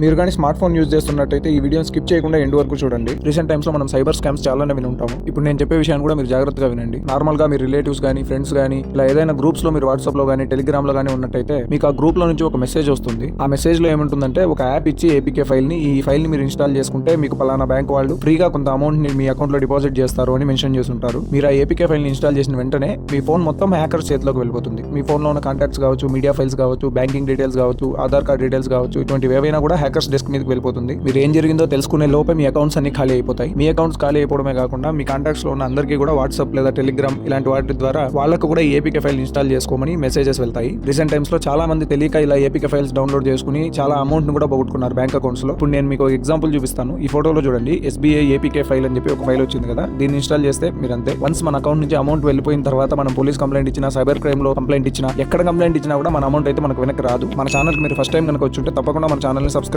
మీరు కానీ smart phone use చేస్తున్నట్టయితే ఈ వీడియోని స్కిప్ చేయకుండా ఎండ్ వరకు చూడండి. రీసెంట్ టైమ్స్లో మనం సైబర్ స్కామ్స్ చాలానే విని ఇప్పుడు నేను చెప్పే విషయాన్ని కూడా మీరు జాగ్రత్తగా వినండి. నార్మల్గా మీ రిలేటివ్స్ కానీ ఫ్రెండ్స్ కానీ ఇలా ఏదైనా గ్రూప్స్లో మీరు వాట్సాప్లో కానీ టెలిగ్రామ్లో కానీ ఉన్నట్టయితే మీకు ఆ గ్రూప్లో నుంచి ఒక మెసేజ్ వస్తుంది. ఆ మెసేజ్లో ఏముంటుందంటే ఒక యాప్ ఇచ్చి ఏపీకే ఫైల్ని ఈ ఫైల్ని మీరు ఇన్స్టాల్ చేసుకుంటే మీకు పలానా బ్యాంక్ వాళ్ళు ఫ్రీగా కొంత అమౌంట్ని మీ అకౌంట్లో డిపాజిట్ చేస్తారు అని మెన్షన్ చేస్తుంటారు. మీరు ఆ ఏపీకే ఫైల్ని ఇన్స్టాల్ చేసిన వెంటనే మీ ఫోన్ మొత్తం హ్యాకర్స్ చేతిలోకి వెళ్ళిపోతుంది. మీ ఫోన్లో ఉన్న కాంటాక్ట్స్ కావచ్చు మీడియా ఫైల్స్ కావచ్చు బ్యాంకింగ్ డీటెయిల్స్ కావచ్చు ఆధార్ కార్డ్ డీటెయిల్స్ కావచ్చు ఇటువంటివి ఏవైనా కూడా హ్యాకర్స్ డెస్క్ మీదకి వెళ్ళిపోతుంది. మీరు ఏం జరిగిందో తెలుసుకునే లోపే మీ అకౌంట్స్ అన్ని ఖాళీ అయిపోతాయి. మీ అకౌంట్స్ ఖాళీ అయిపోవడమే కాకుండా మీ కాంటాక్ట్స్లో ఉన్న అందరికీ కూడా వాట్సాప్ లేదా టెలిగ్రామ్ ఇలాంటి వాటి ద్వారా వాళ్ళకు కూడా ఏపీకే ఫైల్ ఇన్స్టాల్ చేసుకోమని మెసేజెస్ వెళ్తాయి. రీసెంట్ టైమ్స్లో చాలా మంది తెలియక ఇలా ఏపీకే ఫైల్స్ డౌన్లోడ్ చేసుకుని చాలా అమౌంట్ను కూడా పోగొట్టుకున్నారు బ్యాంక్ అకౌంట్స్లో. ఇప్పుడు నేను మీకు ఎగ్జాంపుల్ చూపిస్తాను. ఈ ఫోటోలో చూడండి. ఎస్బీఐ ఏపీకే ఫైల్ అని చెప్పి ఒక ఫైల్ వచ్చింది కదా. దీన్ని ఇన్స్టాల్ చేస్తే మీరు అంతే. వన్స్ మన అకౌంట్ నుంచి అమౌంట్ వెళ్ళిపోయిన తర్వాత మనం పోలీస్ కంప్లైంట్ ఇచ్చినా సైబర్ క్రైమ్లో కంప్లైంట్ ఇచ్చినా ఎక్కడ కంప్లైంట్ ఇచ్చినా కూడా మన అమౌంట్ అయితే మనకు వెనక్కి రాదు. మన ఛానల్ మీరు ఫస్ట్ టైం కనుక వచ్చి ఉంటే తప్పకుండా మన ఛానల్ని సబ్స్క్రైబ్